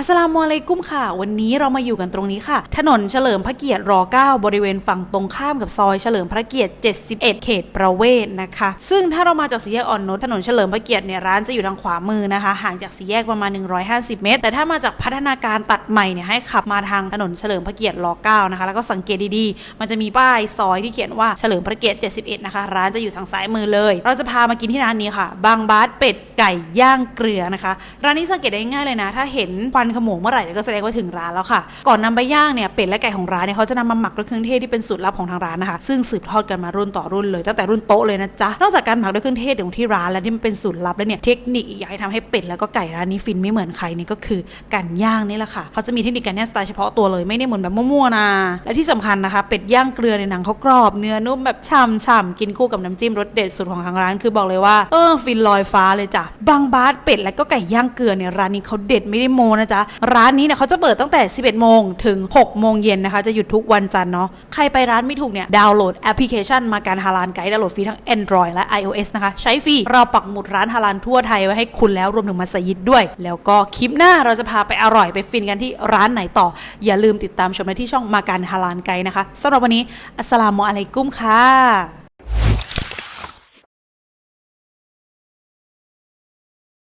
อัสลามุอะลัยกุมค่ะ วันนี้เรามาอยู่กันตรงนี้ค่ะ ถนนเฉลิมพระเกียรติร9บริเวณฝั่งตรงข้ามกับซอยเฉลิมพระเกียรติ 71 เขตประเวศนะคะ ซึ่งถ้าเรามาจากสี่แยกอ่อนนุชถนนเฉลิมพระเกียรติเนี่ยร้านจะอยู่ทางขวามือนะคะ ห่างจากสี่แยกประมาณ 150 เมตร แต่ถ้ามาจากพัฒนาการตัดใหม่เนี่ยให้ขับมาทางถนนเฉลิมพระเกียรติร9นะคะแล้วก็สังเกตดีๆ มันจะมีป้ายซอยที่เขียนว่าเฉลิมพระเกียรติ 71 นะคะ ร้านจะอยู่ทางซ้ายมือเลย เราจะพามากินที่ร้านนี้ค่ะ บางบาสเป็ดไก่ย่างเกลือนะคะ ร้านนี้สังเกตได้ง่ายเลยนะ ถ้าเห็นควันขโมงเมื่อไหร่เนี่ยก็แสดงว่าถึงร้านแล้วค่ะ ก่อนนำไปย่างเนี่ยเป็ดและไก่ของร้านเนี่ยเขาจะนำมาหมักด้วยเครื่องเทศที่เป็นสูตรลับของทางร้านนะคะ ซึ่งสืบทอดกันมารุ่นต่อรุ่นเลยตั้งแต่รุ่นโต๊ะเลยนะจ๊ะนอกจากการหมักด้วยเครื่องเทศของที่ร้านแล้วที่มันเป็นสูตรลับแล้วเนี่ยเทคนิคอีกอย่างที่ทำให้เป็ดแล้วก็ไก่ร้านนี้ฟินไม่เหมือนใครนี่ก็คือการย่างนี่แหละค่ะเขาจะมีเทคนิคการย่างสไตล์เฉพาะตัวเลยไม่ได้เหมือนแบบมั่วๆนะและที่สำคัญนะคะเป็ดย่างเกลือในหนังเขากรอบเนื้อนุ่มแบบฉ่ำๆกินคู่กับน้ำจิ้มรสเด็ดสุดของทางร้าน คือบอกเลยว่าเออฟินลอยฟ้าเลยจ้ะบางบาสเป็ดและก็ไก่ย่างเกลือเนี่ยร้านนี้เขาเด็ดไม่ได้โมนะจ๊ะร้านนี้เนี่ยเขาจะเปิดตั้งแต่ 11 โมงถึง 6 โมงเย็นนะคะ จะหยุดทุกวันจันทร์เนาะ ใครไปร้านไม่ถูกเนี่ย ดาวน์โหลดแอปพลิเคชันมาการฮาลานไกด์ดาวน์โหลดฟรีทั้ง Android และ iOS นะคะ ใช้ฟรี เราปักหมุดร้านฮาลานทั่วไทยไว้ให้คุณแล้วรวมถึงมัสยิดด้วย แล้วก็คลิปหน้าเราจะพาไปอร่อยไปฟินกันที่ร้านไหนต่อ อย่าลืมติดตามชมได้ที่ช่องมาการฮาลานไกด์นะคะสำหรับวันนี้อัสสลามุอะลัยกุมค่ะ